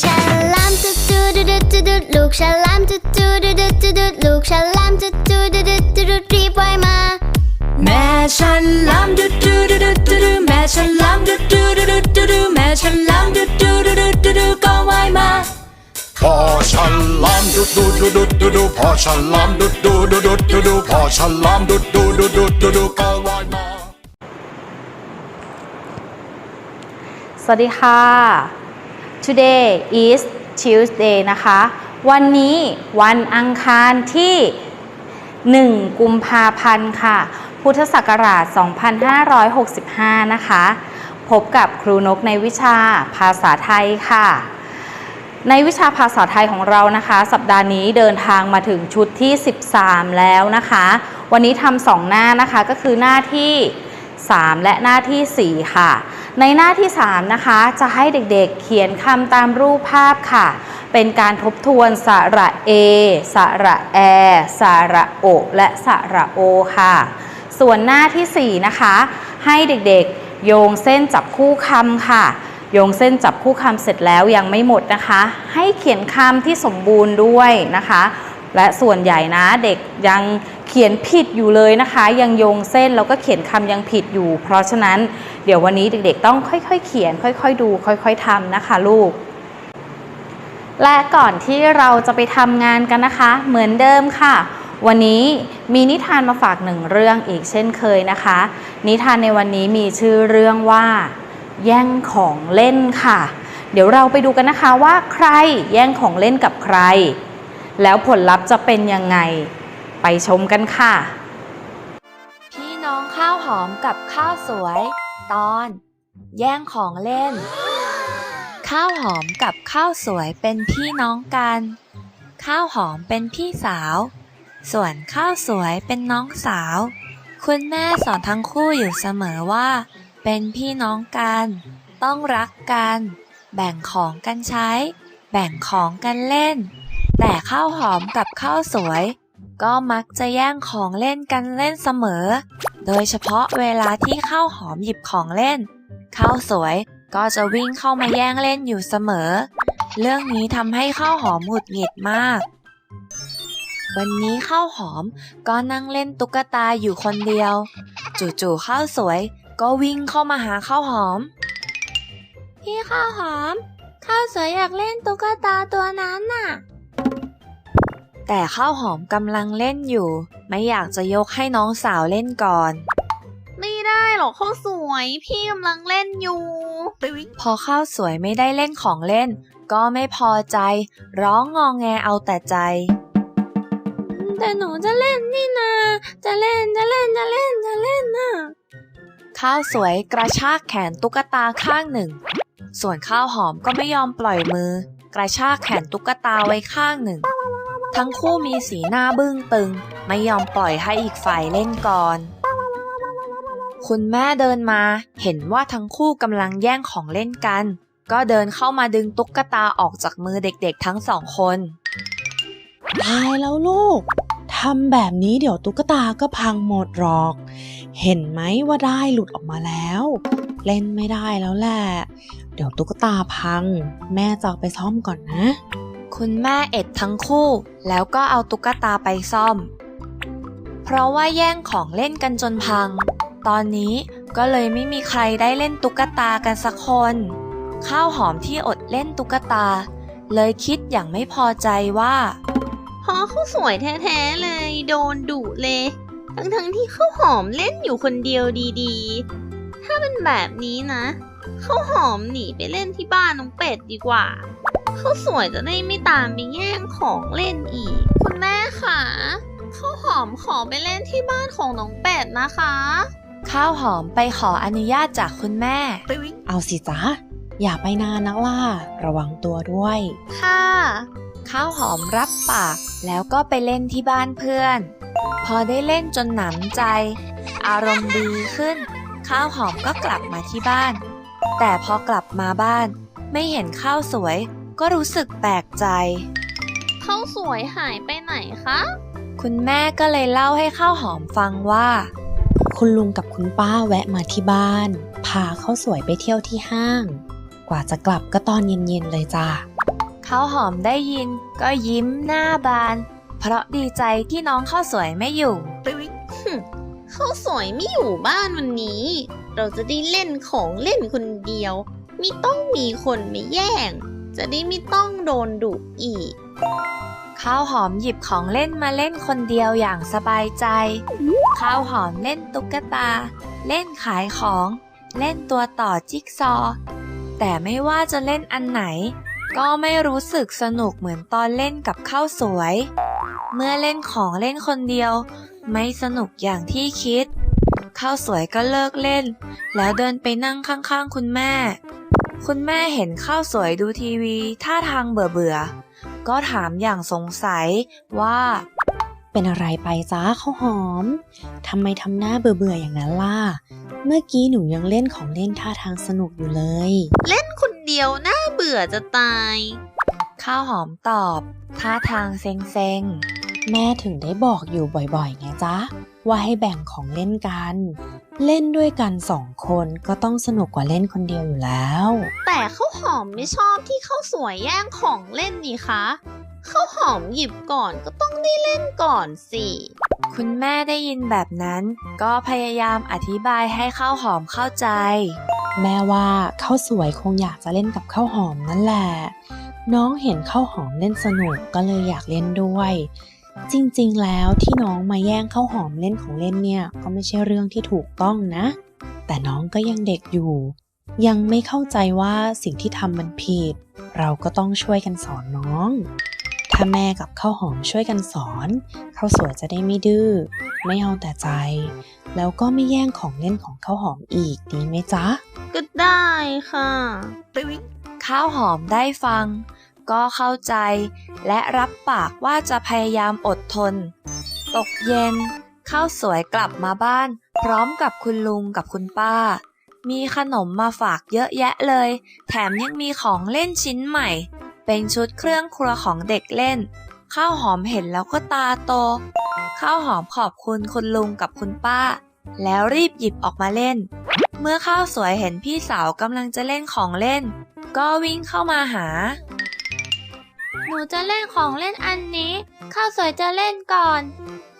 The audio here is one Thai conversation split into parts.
ฉลามจุดจุดดุดดุดดุดลูกฉลามจุดจุดดุดดุดดุดลูกฉลามจุดจุดดุดดุดดุดรีบว่ายมา แม่ฉันลำดูดูดูดูดูดูแม่ฉันลำดูดูดูดูดูดูแม่ฉันลำดูดูดูดูดูดูก็ว่ายมาพอฉันลามดุดดูดูดูดูดูพอฉันลามดุดดูดูดูดูดูพอฉันลามดุดดูดูดูดูดูก็ว่ายมา สวัสดีค่ะ today is Tuesday นะคะ วันนี้วันอังคารที่ 1 กุมภาพันธ์ค่ะ พุทธศักราช 2565 นะคะ พบกับครูนกในวิชาภาษาไทยค่ะ ในวิชาภาษาไทยของเรานะคะ สัปดาห์นี้เดินทางมาถึงชุดที่ 13 แล้วนะคะ วันนี้ทำสองหน้านะคะก็คือหน้าที่ 3 และหน้าที่ 4 ค่ะ ในหน้าที่ 3 นะคะ จะให้เด็กๆเขียนคำตามรูปภาพค่ะ เป็นการทบทวนสระเอสระแอสระโอและสระโอค่ะ ส่วนหน้าทีสี่ 4 นะคะ ให้เด็กๆ โยงเส้นจับคู่คำค่ะ โยงเส้นจับคู่คำเสร็จแล้วยังไม่หมดนะคะ ให้เขียนคำที่สมบูรณ์ด้วยนะคะ และส่วนใหญ่นะเด็กยังเขียนผิดอยู่เลยนะคะ ยังโยงเส้นแล้วก็เขียนคำยังผิดอยู่ เพราะฉะนั้นเดี๋ยววันนี้เด็กๆ ต้องค่อยๆ เขียน ค่อยๆ ดู ค่อยๆทำนะคะลูกและก่อนที่เราจะไปทำงานกันนะคะ เหมือนเดิมค่ะ วันนี้มีนิทานมาฝากหนึ่งเรื่องอีกเช่นเคยนะคะ นิทานในวันนี้มีชื่อเรื่องว่า แย่งของเล่นค่ะ เดี๋ยวเราไปดูกันนะคะว่าใครแย่งของเล่นกับใคร แล้วผลลัพธ์จะเป็นยังไง ไปชมกันค่ะ พี่น้องข้าวหอมกับข้าวสวย ตอน แย่งของเล่น ข้าวหอมกับข้าวสวยเป็นพี่น้องกัน ข้าวหอมเป็นพี่สาว ส่วนข้าวสวยเป็นน้องสาว คุณแม่สอนทั้งคู่อยู่เสมอว่า เป็นพี่น้องกัน ต้องรักกัน แบ่งของกันใช้ แบ่งของกันเล่น แต่ข้าวหอมกับข้าวสวย ก็มักจะแย่งของเล่นกันเล่นเสมอ โดยเฉพาะเวลาที่ข้าวหอมหยิบของเล่น ข้าวสวยก็จะวิ่งเข้ามาแย่งเล่นอยู่เสมอ เรื่องนี้ทำให้ข้าวหอมหงุดหงิดมาก วันนี้ข้าวหอมก็นั่งเล่นตุ๊กตาอยู่คนเดียว จู่ๆข้าวสวยก็วิ่งเข้ามาหาข้าวหอม พี่ข้าวหอม ข้าวสวยอยากเล่นตุ๊กตาตัวนั้น แต่ข้าวหอมกำลังเล่นอยู่ ไม่อยากจะยกให้น้องสาวเล่นก่อน ไม่ได้หรอกข้าวสวยพี่กำลังเล่นอยู่ พอข้าวสวยไม่ได้เล่นของเล่น ก็ไม่พอใจ ร้องงองแงเอาแต่ใจ แต่หนูจะเล่นนี่นา จะเล่นจะเล่นจะเล่นจะเล่นน่ะข้าวสวยกระชากแขนตุ๊กตาข้างหนึ่ง ส่วนข้าวหอมก็ไม่ยอมปล่อยมือ กระชากแขนตุ๊กตาไว้ข้างหนึ่ง ทั้งคู่มีสีหน้าบึ้งตึง ไม่ยอมปล่อยให้อีกฝ่ายเล่นก่อน คุณแม่เดินมา เห็นว่าทั้งคู่กำลังแย่งของเล่นกัน ก็เดินเข้ามาดึงตุ๊กตาออกจากมือเด็กๆทั้งสองคนตายแล้วลูกทำแบบนี้เดี๋ยวตุ๊กตาก็พังหมดหรอก เห็นไหมว่าได้หลุดออกมาแล้ว เล่นไม่ได้แล้วแหละ เดี๋ยวตุ๊กตาพัง แม่จะเอาไปซ่อมก่อนนะ คุณแม่เอ็ดทั้งคู่ แล้วก็เอาตุ๊กตาไปซ่อม เพราะว่าแย่งของเล่นกันจนพัง ตอนนี้ก็เลยไม่มีใครได้เล่นตุ๊กตากันสักคน ข้าวหอมที่อดเล่นตุ๊กตา เลยคิดอย่างไม่พอใจว่าพราะข้าสวยแท้ๆเลย โดนดุเลย ทั้งๆที่ข้าวหอมเล่นอยู่คนเดียวดีๆ ถ้าเป็นแบบนี้นะข้าวหอมหนีไปเล่นที่บ้านน้องเป็ดดีกว่า ข้าวสวยจะได้ไม่ตามไปแย่งของเล่นอีก คุณแม่ค่ะข้าวหอมขอไปเล่นที่บ้านของน้องเป็ดนะคะ ข้าวหอมไปขออนุญาตจากคุณแม่ เอาสิจ๊ะ อย่าไปนานนักล่ะระวังตัวด้วย ค่ะ ข้าวหอมรับปาก แล้วก็ไปเล่นที่บ้านเพื่อน พอได้เล่นจนหนำใจ อารมณ์ดีขึ้น ข้าวหอมก็กลับมาที่บ้าน แต่พอกลับมาบ้าน ไม่เห็นข้าวสวย ก็รู้สึกแปลกใจ ข้าวสวยหายไปไหนคะ คุณแม่ก็เลยเล่าให้ข้าวหอมฟังว่า คุณลุงกับคุณป้าแวะมาที่บ้าน พาข้าวสวยไปเที่ยวที่ห้าง กว่าจะกลับก็ตอนเย็นๆเลยจ้ะข้าวหอมได้ยินก็ยิ้มหน้าบาน เพราะดีใจที่น้องข้าวสวยไม่อยู่ข้าวสวยไม่อยู่บ้านวันนี้ เราจะได้เล่นของเล่นคนเดียว ไม่ต้องมีคนมาแย่ง จะได้ไม่ต้องโดนดุอีก ข้าวหอมหยิบของเล่นมาเล่นคนเดียวอย่างสบายใจ ข้าวหอมเล่นตุ๊กตา เล่นขายของ เล่นตัวต่อจิ๊กซอ แต่ไม่ว่าจะเล่นอันไหน ก็ไม่รู้สึกสนุกเหมือนตอนเล่นกับข้าวสวย เมื่อเล่นของเล่นคนเดียว ไม่สนุกอย่างที่คิดข้าวสวยก็เลิกเล่น แล้วเดินไปนั่งข้างๆคุณแม่ คุณแม่เห็นข้าวสวยดูทีวีท่าทางเบื่อๆก็ถามอย่างสงสัยว่า เป็นอะไรไปจ้าข้าวหอมทำไมทำหน้าเบื่อๆอย่างนั้นล่ะ เมื่อกี้หนูยังเล่นของเล่นท่าทางสนุกอยู่เลย เล่นคนเดียวน่าเบื่อจะตาย ข้าวหอมตอบ ท่าทางเซ็งแม่ถึงได้บอกอยู่บ่อยๆไงจ๊ะ ว่าให้แบ่งของเล่นกัน เล่นด้วยกันสองคนก็ต้องสนุกกว่าเล่นคนเดียวอยู่แล้ว แต่ข้าวหอมไม่ชอบที่ข้าวสวยแย่งของเล่นนี่คะข้าวหอมหยิบก่อนก็ต้องได้เล่นก่อนสิๆคุณแม่ได้ยินแบบนั้น ก็พยายามอธิบายให้ข้าวหอมเข้าใจ แม่ว่าข้าวสวยคงอยากจะเล่นกับข้าวหอมนั่นแหละ น้องเห็นข้าวหอมเล่นสนุกก็เลยอยากเล่นด้วย จริงๆ แล้วที่น้องมาแย่งข้าวหอมเล่นของเล่นเนี่ยก็ไม่ใช่เรื่องที่ถูกต้องนะ แต่น้องก็ยังเด็กอยู่ ยังไม่เข้าใจว่าสิ่งที่ทำมันผิด เราก็ต้องช่วยกันสอนน้อง ถ้าแม่กับข้าวหอมช่วยกันสอนข้าวสวยจะได้ไม่ดื้อไม่เอาแต่ใจ แล้วก็ไม่แย่งของเล่นของข้าวหอมอีกดีไหมจ๊ะ ก็ได้ค่ะ ข้าวหอมได้ฟัง ก็เข้าใจ และรับปากว่าจะพยายามอดทน ตกเย็น ข้าวสวยกลับมาบ้าน พร้อมกับคุณลุงกับคุณป้า มีขนมมาฝากเยอะแยะเลย แถมยังมีของเล่นชิ้นใหม่ เป็นชุดเครื่องครัวของเด็กเล่น ข้าวหอมเห็นแล้วก็ตาโต ข้าวหอมขอบคุณคุณลุงกับคุณป้า แล้วรีบหยิบออกมาเล่น เมื่อข้าวสวยเห็นพี่สาวกำลังจะเล่นของเล่น ก็วิ่งเข้ามาหา นูจะเล่นของเล่นอันนี้ ข้าวสวยจะเล่นก่อน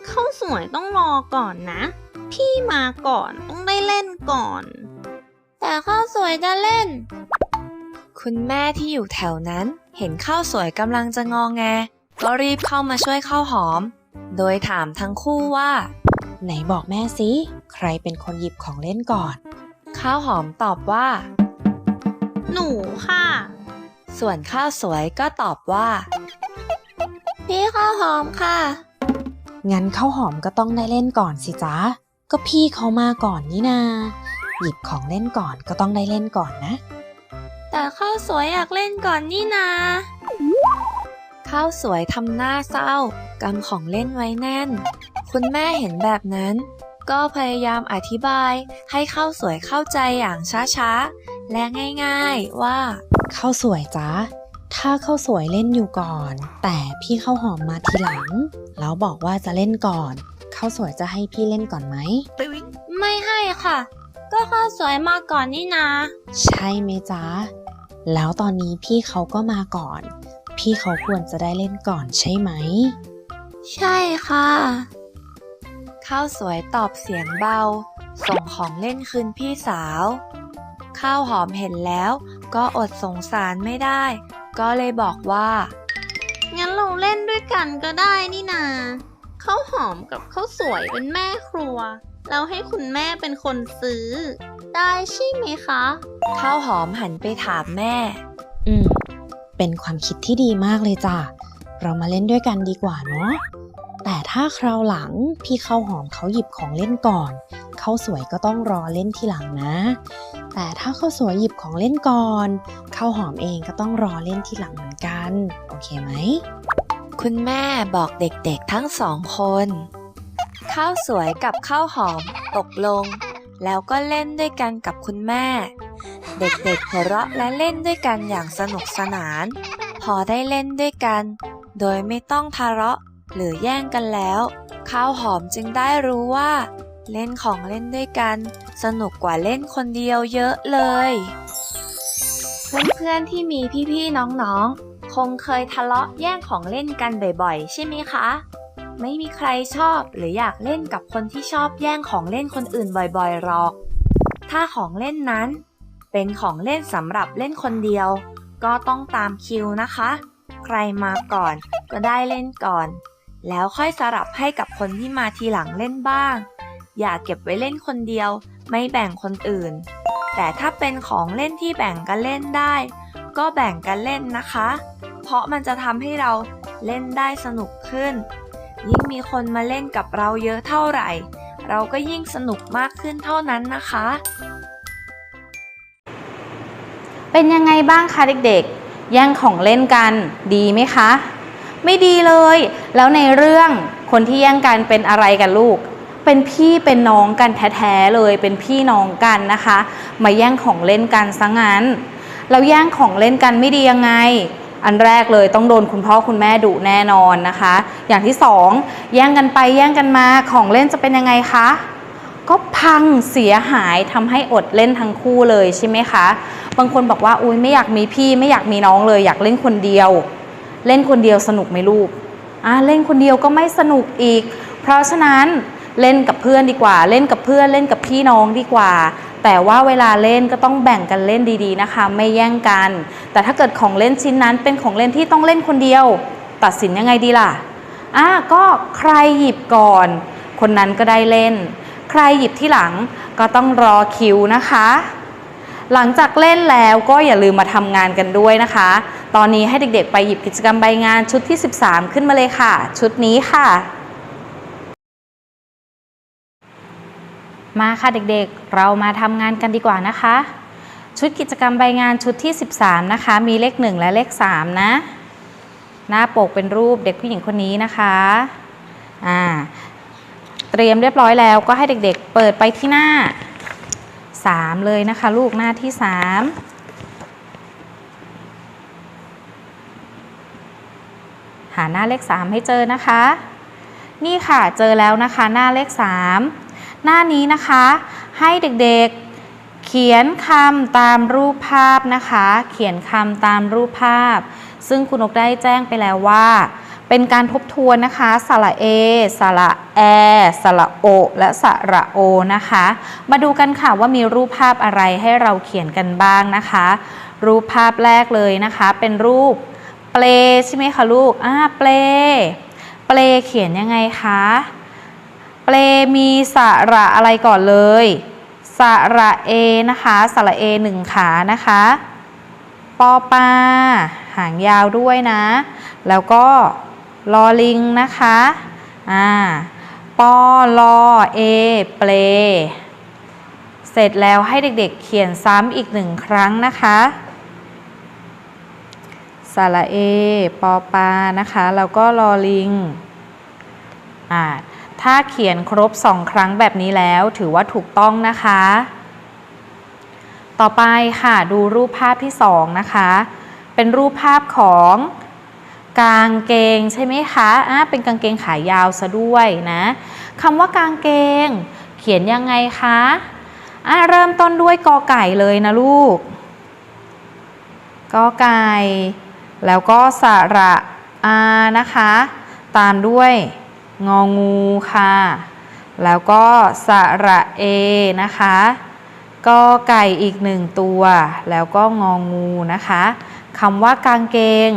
ข้าวสวยต้องรอก่อนนะ พี่มาก่อนต้องได้เล่นก่อน แต่ข้าวสวยจะเล่น คุณแม่ที่อยู่แถวนั้น เห็นข้าวสวยกำลังจะงองแง ก็รีบเข้ามาช่วยข้าวหอม โดยถามทั้งคู่ว่า ไหนบอกแม่สิ ใครเป็นคนหยิบของเล่นก่อน ข้าวหอมตอบว่า หนูค่ะ ส่วนข้าวสวยก็ตอบว่า พี่ข้าวหอมค่ะ งั้นข้าวหอมก็ต้องได้เล่นก่อนสิจ๊ะ ก็พี่เขามาก่อนนี่นา หยิบของเล่นก่อนก็ต้องได้เล่นก่อนนะ แต่ข้าวสวยอยากเล่นก่อนนี่นา ข้าวสวยทำหน้าเศร้ากำของเล่นไว้แน่น คุณแม่เห็นแบบนั้น ก็พยายามอธิบายให้ข้าวสวยเข้าใจอย่างช้าๆ และง่ายๆว่า ข้าวสวยจ๊ะถ้าข้าวสวยเล่นอยู่ก่อน แต่พี่ข้าวหอมมาทีหลัง แล้วบอกว่าจะเล่นก่อนข้าวสวยจะให้พี่เล่นก่อนไหม ไม่ให้ค่ะ ก็ข้าวสวยมาก่อนนี่นาใช่ไหมจ๊ะ แล้วตอนนี้พี่เขาก็มาก่อน พี่เขาควรจะได้เล่นก่อนใช่ไหม ใช่ค่ะข้าวสวยตอบเสียงเบา ส่งของเล่นคืนพี่สาว ข้าวหอมเห็นแล้ว ก็อดสงสารไม่ได้ ก็เลยบอกว่า งั้นเราเล่นด้วยกันก็ได้นี่นาข้าวหอมกับข้าวสวยเป็นแม่ครัว เราให้คุณแม่เป็นคนซื้อ ได้ใช่ไหมคะ ข้าวหอมหันไปถามแม่ อืม เป็นความคิดที่ดีมากเลยจ้ะ เรามาเล่นด้วยกันดีกว่าเนาะ แต่ถ้าคราวหลังพี่ข้าวหอมเขาหยิบของเล่นก่อน ข้าวสวยก็ต้องรอเล่นทีหลังนะ แต่ถ้าข้าวสวยหยิบของเล่นก่อนข้าวหอมเองก็ต้องรอเล่นทีหลังเหมือนกัน โอเคไหม คุณแม่บอกเด็กๆทั้งสองคน ข้าวสวยกับข้าวหอมตกลง แล้วก็เล่นด้วยกันกับคุณแม่ เด็กๆหัวเราะและเล่นด้วยกันอย่างสนุกสนาน พอได้เล่นด้วยกัน โดยไม่ต้องทะเลาะหรือแย่งกันแล้ว ข้าวหอมจึงได้รู้ว่า เล่นของเล่นด้วยกัน สนุกกว่าเล่นคนเดียวเยอะเลย เพื่อนๆที่มีพี่ๆน้องๆคคงเคยทะเลาะแย่งของเล่นกันบ่อยๆ ใช่ไหมคะ ไม่มีใครชอบหรืออยากเล่นกับคนที่ชอบแย่งของเล่นคนอื่นบ่อยๆหรอก ถ้าของเล่นนั้น เป็นของเล่นสำหรับเล่นคนเดียว ก็ต้องตามคิวนะคะ ใครมาก่อนก็ได้เล่นก่อน แล้วค่อยสลับให้กับคนที่มาทีหลังเล่นบ้าง อย่าเก็บไว้เล่นคนเดียว ไม่แบ่งคนอื่น แต่ถ้าเป็นของเล่นที่แบ่งกันเล่นได้ ก็แบ่งกันเล่นนะคะ เพราะมันจะทำให้เราเล่นได้สนุกขึ้น ยิ่งมีคนมาเล่นกับเราเยอะเท่าไหร่ เราก็ยิ่งสนุกมากขึ้นเท่านั้นนะคะ เป็นยังไงบ้างคะเด็กๆ แย่งของเล่นกันดีไหมคะ ไม่ดีเลย แล้วในเรื่องคนที่แย่งกันเป็นอะไรกันลูก เป็นพี่เป็นน้องกันแท้ๆเลยเป็นพี่น้องกันนะคะ มาแย่งของเล่นกันซะงั้นเราแย่งของเล่นกันไม่ดียังไง อันแรกเลยต้องโดนคุณพ่อคุณแม่ดุแน่นอนนะคะ อย่างที่สองแย่งกันไปแย่งกันมาของเล่นจะเป็นยังไงคะก็พังเสียหายทำให้อดเล่นทั้งคู่เลยใช่ไหมคะ บางคนบอกว่าอุ้ยไม่อยากมีพี่ไม่อยากมีน้องเลย อยากเล่นคนเดียว เล่นคนเดียวสนุกไหมลูกอ่าเล่นคนเดียวก็ไม่สนุกอีก เพราะฉะนั้น เล่นกับเพื่อนดีกว่า เล่นกับเพื่อนเล่นกับพี่น้องดีกว่า แต่ว่าเวลาเล่นก็ต้องแบ่งกันเล่นดีๆนะคะ ไม่แย่งกัน แต่ถ้าเกิดของเล่นชิ้นนั้นเป็นของเล่นที่ต้องเล่นคนเดียว ตัดสินยังไงดีล่ะอ่าก็ใครหยิบก่อน คนนั้นก็ได้เล่น ใครหยิบที่หลังก็ต้องรอคิวนะคะ หลังจากเล่นแล้วก็อย่าลืมมาทำงานกันด้วยนะคะ ตอนนี้ให้เด็กๆไปหยิบกิจกรรมใบงานชุดที่ 13 ขึ้นมาเลยค่ะ ชุดนี้ค่ะ มาค่ะเด็กๆ เรามาทำงานกันดีกว่านะคะ ชุดกิจกรรมใบงานชุดที่ 13 นะคะ มีเลข 1 และเลข 3 นะ หน้าปกเป็นรูปเด็กผู้หญิงคนนี้นะคะอ่าเตรียมเรียบร้อยแล้วก็ให้เด็กๆ เปิดไปที่หน้า 3 เลยนะคะ ลูกหน้าที่ 3หาหน้าเลข 3 ให้เจอนะคะ นี่ค่ะเจอแล้วนะคะหน้าเลข 3 หน้านี้นะคะ ให้เด็กๆเขียนคำตามรูปภาพนะคะ เขียนคำตามรูปภาพ ซึ่งคุณนกได้แจ้งไปแล้วว่า เป็นการทบทวนนะคะ สระเอสระแอสระโอ และสระโอนะคะ มาดูกันค่ะว่ามีรูปภาพอะไรให้เราเขียนกันบ้างนะคะ รูปภาพแรกเลยนะคะ เป็นรูปเปลใช่ไหมคะลูก อ่า เปล เปลเขียนยังไงคะ เปลมีสระอะไรก่อนเลย สระเอนะคะสระเอหนึ่งขานะคะปอปลาหางยาวด้วยนะ แล้วก็ลอลิงนะคะอ่าปอลอเอเปลเสร็จแล้วให้เด็กๆเขียนซ้ำอีกหนึ่งครั้งนะคะสระเอ ปอปานะคะ แล้วก็ลอลิงอ่า ถ้าเขียนครบสองครั้งแบบนี้แล้วถือว่าถูกต้องนะคะ ต่อไปค่ะดูรูปภาพที่สองนะคะ เป็นรูปภาพของกางเกงใช่ไหมคะอ่าเป็นกางเกงขายาวซะด้วยนะคำว่ากางเกง เขียนยังไงคะอ่าเริ่มต้นด้วยกอไก่เลยนะลูกกอไก่ แล้วก็สระอานะคะ ตามด้วย งองูค่ะ แล้วก็สระเอนะคะกอไก่อีกหนึ่งตัว แล้วก็งองูนะคะคำว่ากางเกง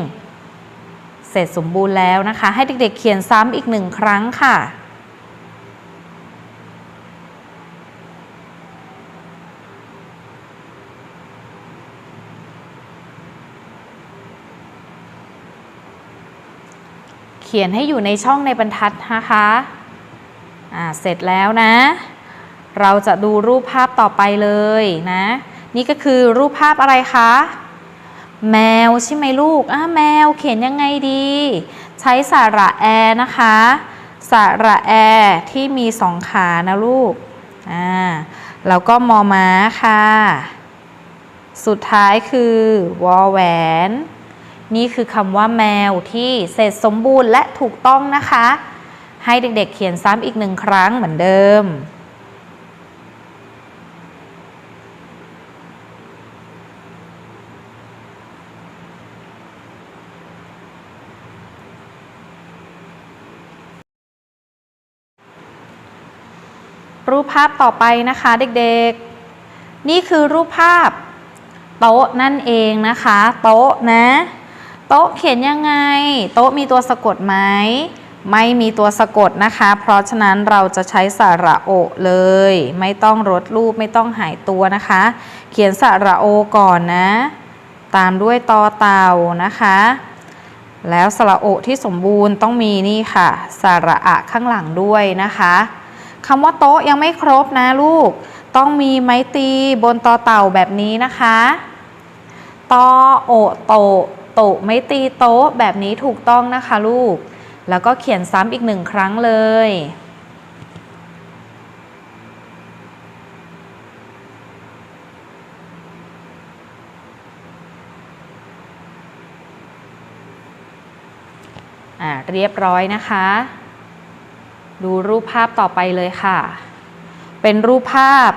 เสร็จสมบูรณ์แล้วนะคะ ให้เด็กๆเขียนซ้ำอีกหนึ่งครั้งค่ะ เขียนให้อยู่ในช่องในบรรทัดนะคะอ่าเสร็จแล้วนะ เราจะดูรูปภาพต่อไปเลยนะ นี่ก็คือรูปภาพอะไรคะ แมวใช่ไหมลูกอ่าแมวเขียนยังไงดี ใช้สระแอนะคะสระแอที่มีสองขานะลูกอ่าแล้วก็มอม้าค่ะ สุดท้ายคือวอแหวน นี่คือคำว่าแมวที่เสร็จสมบูรณ์และถูกต้องนะคะ ให้เด็กๆเขียนซ้ำอีกหนึ่งครั้งเหมือนเดิม รูปภาพต่อไปนะคะเด็กๆ นี่คือรูปภาพโต๊ะนั่นเองนะคะ โต๊ะนะ โต๊ะเขียนยังไง โต๊ะมีตัวสะกดไหมไม่มีตัวสะกดนะคะ เพราะฉะนั้นเราจะใช้สระโอเลย ไม่ต้องรดรูปไม่ต้องหายตัวนะคะ เขียนสระโอก่อนนะ ตามด้วยตอเต่านะคะ แล้วสระโอที่สมบูรณ์ต้องมีนี่ค่ะสระอะข้างหลังด้วยนะคะคำว่าโต๊ะยังไม่ครบนะลูก ต้องมีไม้ตีบนตอเต่าแบบนี้นะคะตอโอโต โตะไม้ตีโต๊ะแบบนี้ถูกต้องนะคะลูก แล้วก็เขียนซ้ำอีกหนึ่งครั้งเลย อ่าเรียบร้อยนะคะ ดูรูปภาพต่อไปเลยค่ะ เป็นรูปภาพ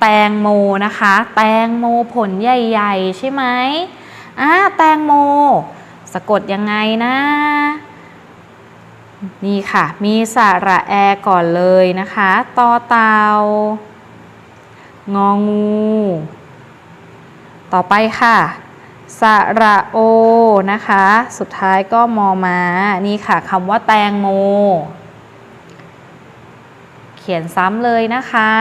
แตงโมนะคะ แตงโมผลใหญ่ ๆ ใช่ไหม อ่าแตงโม สะกดยังไงนะ นี่ค่ะ มีสระแอก่อนเลยนะคะตอเตางองู ต่อไปค่ะสระโอนะคะ สุดท้ายก็มอมานี่ค่ะคำว่าแตงโม เขียนซ้ำเลยนะคะ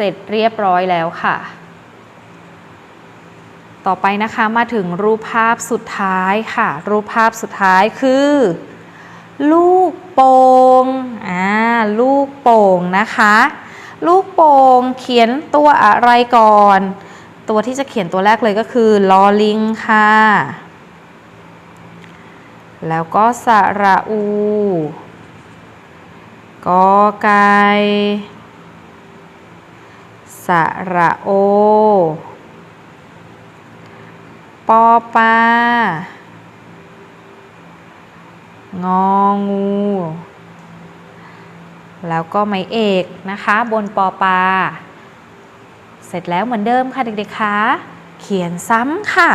เสร็จเรียบร้อยแล้วค่ะ ต่อไปนะคะมาถึงรูปภาพสุดท้ายค่ะ รูปภาพสุดท้ายคือ ลูกโป่งอ่าลูกโป่งนะคะ ลูกโป่งเขียนตัวอะไรก่อน ตัวที่จะเขียนตัวแรกเลยก็คือลอลิงค่ะแล้วก็สระอู กอไก่ สระโอ ปอปลางองู แล้วก็ไม้เอกนะคะ บนปอปลาเสร็จแล้วเหมือนเดิมค่ะเด็กๆคะเขียนซ้ำค่ะ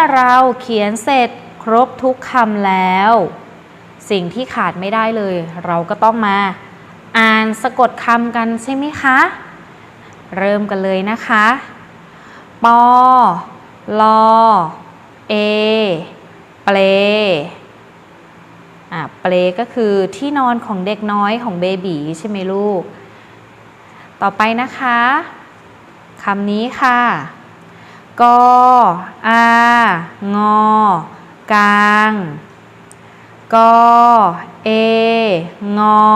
เมื่อเราเขียนเสร็จครบทุกคำแล้ว สิ่งที่ขาดไม่ได้เลย เราก็ต้องมา อ่านสะกดคำกันใช่ไหมคะ เริ่มกันเลยนะคะ ปอ ลอ เอ เปลอะเปลก็คือที่นอนของเด็กน้อยของเบบีใช่ไหมลูก ต่อไปนะคะคำนี้ค่ะ กออางอกางกอเองอ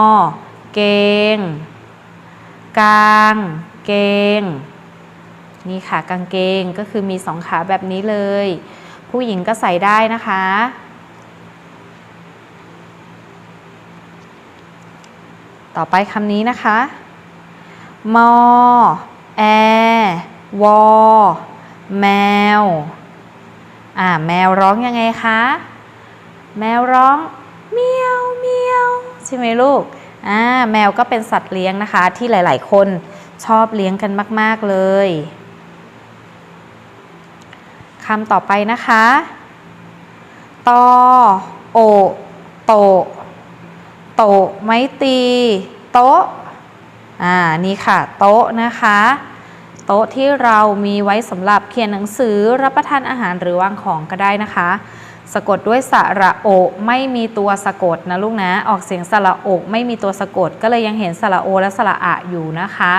เกง กางเกง นี่ค่ะกางเกงก็คือมีสองขาแบบนี้เลย ผู้หญิงก็ใส่ได้นะคะ ต่อไปคำนี้นะคะมอแอวอ แมว อ่า แมวร้องยังไงคะ แมวร้องเมียวเมียวใช่ไหมลูก อ่า แมวก็เป็นสัตว์เลี้ยงนะคะ ที่หลาย ๆ คนชอบเลี้ยงกันมาก ๆ เลยคำต่อไปนะคะ ตอ โอ โต โต ไม้ตี โต๊ะ อ่า นี่ค่ะ โต๊ะนะคะ โต๊ะที่เรามีไว้สำหรับเขียนหนังสือรับประทานอาหารหรือวางของก็ได้นะคะ สะกดด้วยสระโอไม่มีตัวสะกดนะลูกนะ ออกเสียงสระโอไม่มีตัวสะกด ก็เลยยังเห็นสระโอและสระอะอยู่นะคะ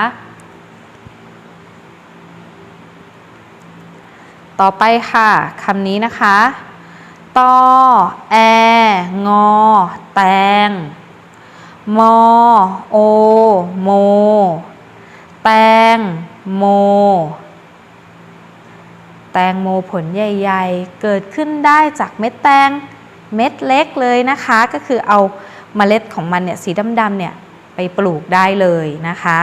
ต่อไปค่ะคำนี้นะคะตอแองอ แตง มอ โอ โม แตง โม แตงโมผลใหญ่ๆ เกิดขึ้นได้จากเม็ดแตงเม็ดเล็กเลยนะคะ ก็คือเอาเมล็ดของมันเนี่ยสีดำๆเนี่ยไปปลูกได้เลยนะคะ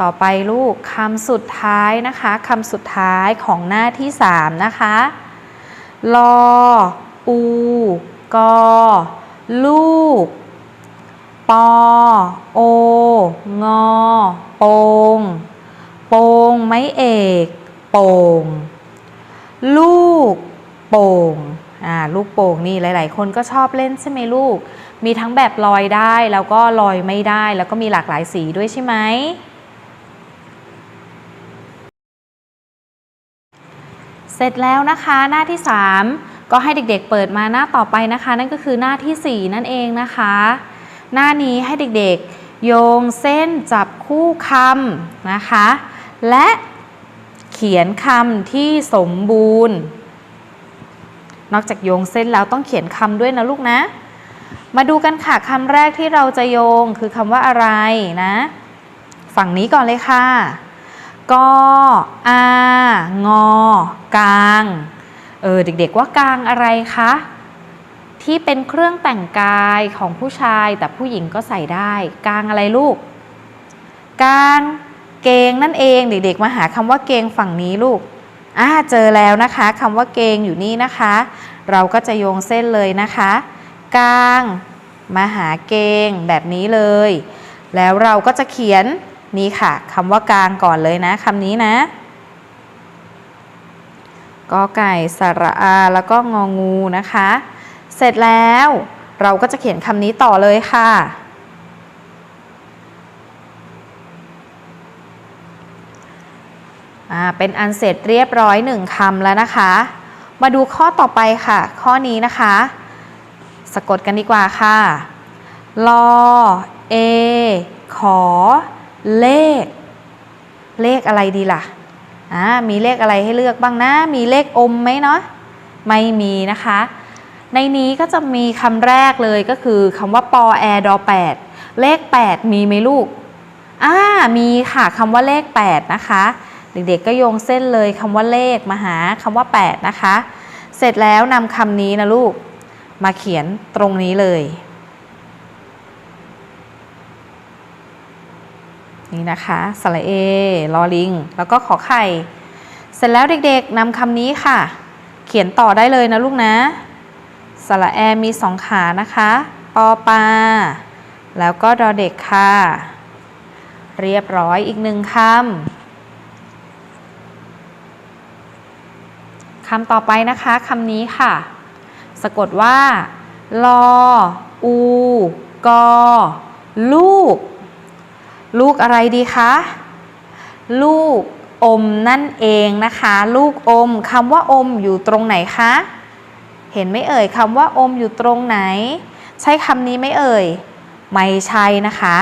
ต่อไปลูกคำสุดท้ายนะคะคำสุดท้ายของหน้าที่3นะคะลอ อู กอ ลูก ปอ โอ งอ โปง โปงไม้เอก โป่ง ลูก โป่ง อ่า ลูกโป่งนี่หลาย ๆ คนก็ชอบเล่นใช่ไหมลูก มีทั้งแบบลอยได้แล้วก็ลอยไม่ได้ แล้วก็มีหลากหลายสีด้วยใช่ไหม เสร็จแล้วนะคะหน้าที่ 3 ก็ให้เด็ก ๆ เปิดมาหน้าต่อไปนะคะ นั่นก็คือหน้าที่ 4 นั่นเองนะคะ หน้านี้ให้เด็กๆ โยงเส้นจับคู่คำนะคะ และเขียนคำที่สมบูรณ์ นอกจากโยงเส้นแล้วต้องเขียนคำด้วยนะลูกนะ มาดูกันค่ะคำแรกที่เราจะโยงคือคำว่าอะไรนะ ฝั่งนี้ก่อนเลยค่ะกออางอกลาง เออเด็กๆว่ากลางอะไรคะ ที่เป็นเครื่องแต่งกายของผู้ชายแต่ผู้หญิงก็ใส่ได้ กางอะไรลูก กางเกงนั่นเองเด็กๆมาหาคำว่าเกงฝั่งนี้ลูกอ่าเจอแล้วนะคะคำว่าเกงอยู่นี่นะคะ เราก็จะโยงเส้นเลยนะคะ กางมาหาเกงแบบนี้เลย แล้วเราก็จะเขียนนี่ค่ะคำว่ากลางก่อนเลยนะคำนี้นะกอไก่สระอาแล้วก็งองูนะคะ เสร็จแล้วเราก็จะเขียนคำนี้ต่อเลยค่ะ่าเป็นอันเสร็จเรียบร้อยหนึ่งคำแล้วนะคะ มาดูข้อต่อไปค่ะ ข้อนี้นะคะ สะกดกันดีกว่าค่ะลอเอขอ เลข เลขอะไรดีล่ะอ่ามีเลขอะไรให้เลือกบ้างนะ มีเลขอมไหมเนาะ ไม่มีนะคะ ในนี้ก็จะมีคำแรกเลยก็คือคำว่าปอแอดอ8เลข 8 มีไหมลูกอ่ามีค่ะคำว่าเลข 8 นะคะ เด็กๆก็โยงเส้นเลยคำว่าเลขมาหาคำว่า 8 นะคะ เสร็จแล้วนำคำนี้นะลูก มาเขียนตรงนี้เลย นี่นะคะสระเอลอลิง แล้วก็ขอไข่ เสร็จแล้วเด็กๆนำคำนี้ค่ะ เขียนต่อได้เลยนะลูกนะ สระแอมีสองขานะคะปอปาแล้วก็ดอเด็กค่ะ เรียบร้อยอีกหนึ่งคำคำต่อไปนะคะคำนี้ค่ะ สะกดว่า ลอ อู กอ ลูก ลูกอะไรดีคะ ลูกอมนั่นเองนะคะ ลูกอมคำว่าอมอยู่ตรงไหนคะ ห็นไหมเอ่ยคำว่าอมอยู่ตรงไหน ใช่คำนี้ไหมเอ่ย ไม่ใช่นะคะ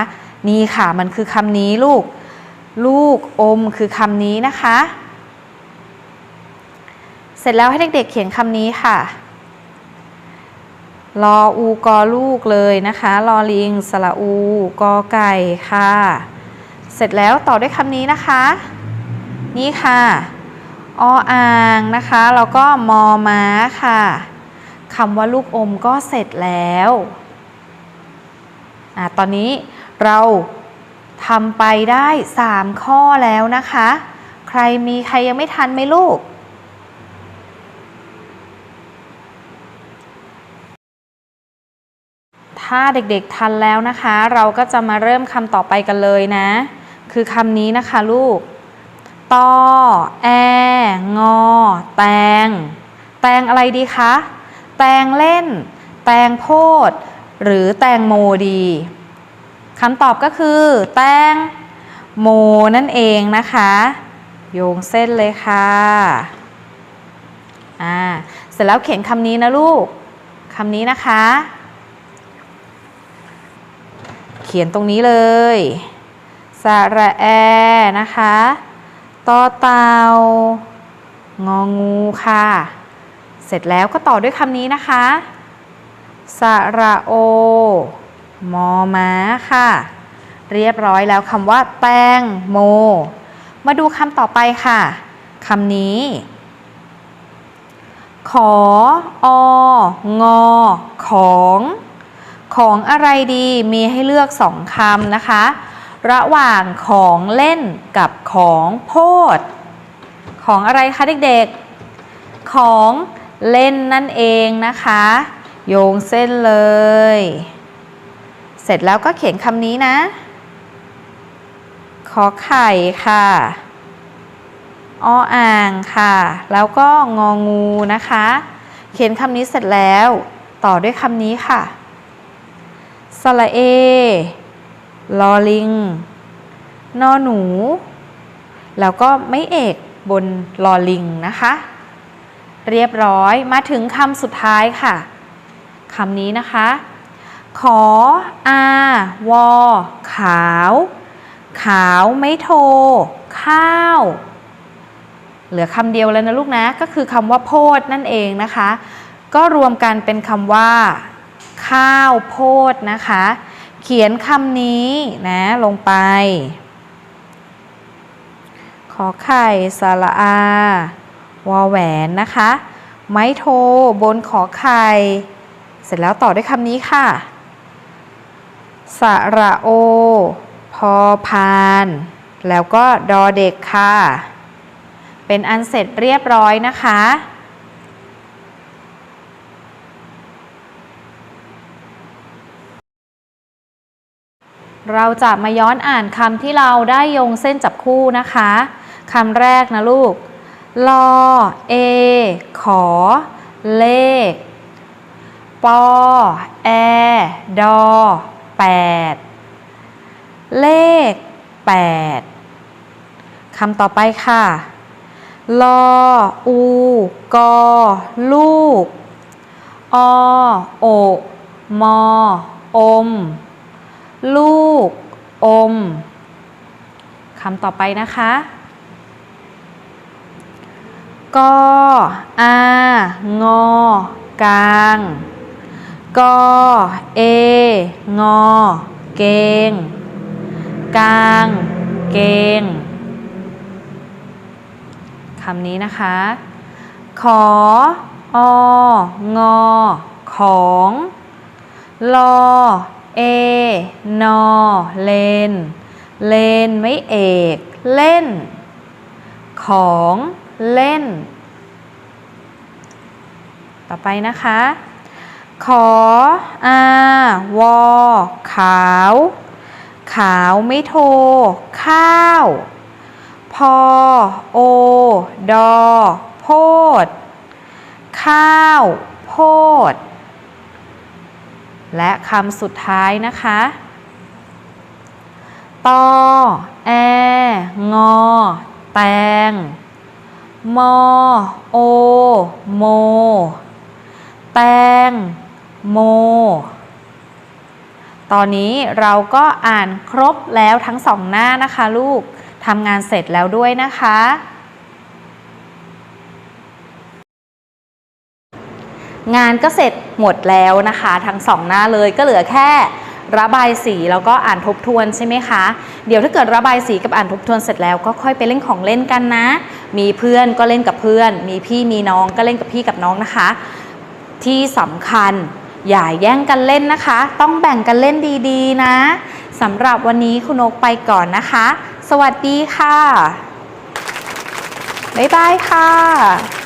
นี่ค่ะมันคือคำนี้ลูก ลูกอมคือคำนี้นะคะ เสร็จแล้วให้เด็กๆเขียนคำนี้ค่ะลออูกอลูกเลยนะคะลอลิงสระอูกอไก่ค่ะ เสร็จแล้วต่อด้วยคำนี้นะคะ นี่ค่ะ ออ่างนะคะ แล้วก็มอม้าค่ะ คำว่าลูกอมก็เสร็จแล้วอะตอนนี้เราทำไปได้ 3 ข้อแล้วนะคะ ใครมีใครยังไม่ทันไหมลูกถ้าเด็กๆทันแล้วนะคะ เราก็จะมาเริ่มคำต่อไปกันเลยนะ คือคำนี้นะคะลูกตอแองอ แตง แตงอะไรดีคะ แตงเล่น แตงโพด หรือแตงโมดีคำตอบก็คือ แตงโมนั่นเองนะคะ โยงเส้นเลยค่ะอ่าเสร็จแล้วเขียนคำนี้นะลูกคำนี้นะคะ เขียนตรงนี้เลยสระแอนะคะตอเตางองูค่ะ เสร็จแล้วก็ต่อด้วยคำนี้นะคะ สระโอ มอม้าค่ะ เรียบร้อยแล้วคำว่า แตงโม มาดูคำต่อไปค่ะคำนี้ ขออองอ ของ ของอะไรดีมีให้เลือกสองคำนะคะ ระหว่างของเล่นกับของโพด ของอะไรคะเด็กๆ ของ เล่นนั่นเองนะคะ โยงเส้นเลย เสร็จแล้วก็เขียนคำนี้นะ ขอไข่ค่ะ ออ่างค่ะ แล้วก็งองูนะคะ เขียนคำนี้เสร็จแล้ว ต่อด้วยคำนี้ค่ะ สระเอ ลอลิง นอหนู แล้วก็ไม่เอกบนลอลิงนะคะ เรียบร้อยมาถึงคำสุดท้ายค่ะคำนี้นะคะ ขออาวอขาว ขาวไม่โท ข้าว เหลือคำเดียวแล้วนะลูกนะ ก็คือคำว่าโพดนั่นเองนะคะ ก็รวมกันเป็นคำว่า ข้าวโพดนะคะ เขียนคำนี้นะลงไป ขอไข่สระอา วอแหวนนะคะ ไม้โทบนขอไข่ เสร็จแล้วต่อด้วยคำนี้ค่ะ สระโอ พอพาน แล้วก็ดอเด็กค่ะ เป็นอันเสร็จเรียบร้อยนะคะเราจะมาย้อนอ่านคำที่เราได้โยงเส้นจับคู่นะคะ คำแรกนะลูก ลอเอ ขอ เลข ปอ แอ ดอแปดเลขแปดคำต่อไปค่ะ ลอ อู กอ ลูก อ โอ มอ อม ลูก อม คำต่อไปนะคะ กออางอกลางกอเองอเกงกลาง เกงคำนี้นะคะ ขอองอของลอเอนอเลน เลนไม่เอก เล่น ของ เล่น ต่อไปนะคะ ขออาวอขาว ขาวไม่โท ข้าว พอโอ ดอ โพด ข้าว โพด และคำสุดท้ายนะคะตอแองอ แตง มโอ โม แตงโม ตอนนี้เราก็อ่านครบแล้วทั้งสองหน้านะคะลูกทำงานเสร็จแล้วด้วยนะคะ งานก็เสร็จหมดแล้วนะคะ ทั้งสองหน้าเลยก็เหลือแค่ ระบายสีแล้วก็อ่านทบทวนใช่ไหมคะ เดี๋ยวถ้าเกิดระบายสีกับอ่านทบทวนเสร็จแล้วก็ค่อยไปเล่นของเล่นกันนะ มีเพื่อนก็เล่นกับเพื่อน มีพี่มีน้องก็เล่นกับพี่กับน้องนะคะ ที่สำคัญอย่าแย่งกันเล่นนะคะ ต้องแบ่งกันเล่นดีๆนะสำหรับวันนี้คุณนกไปก่อนนะคะ สวัสดีค่ะ บ๊ายบายค่ะ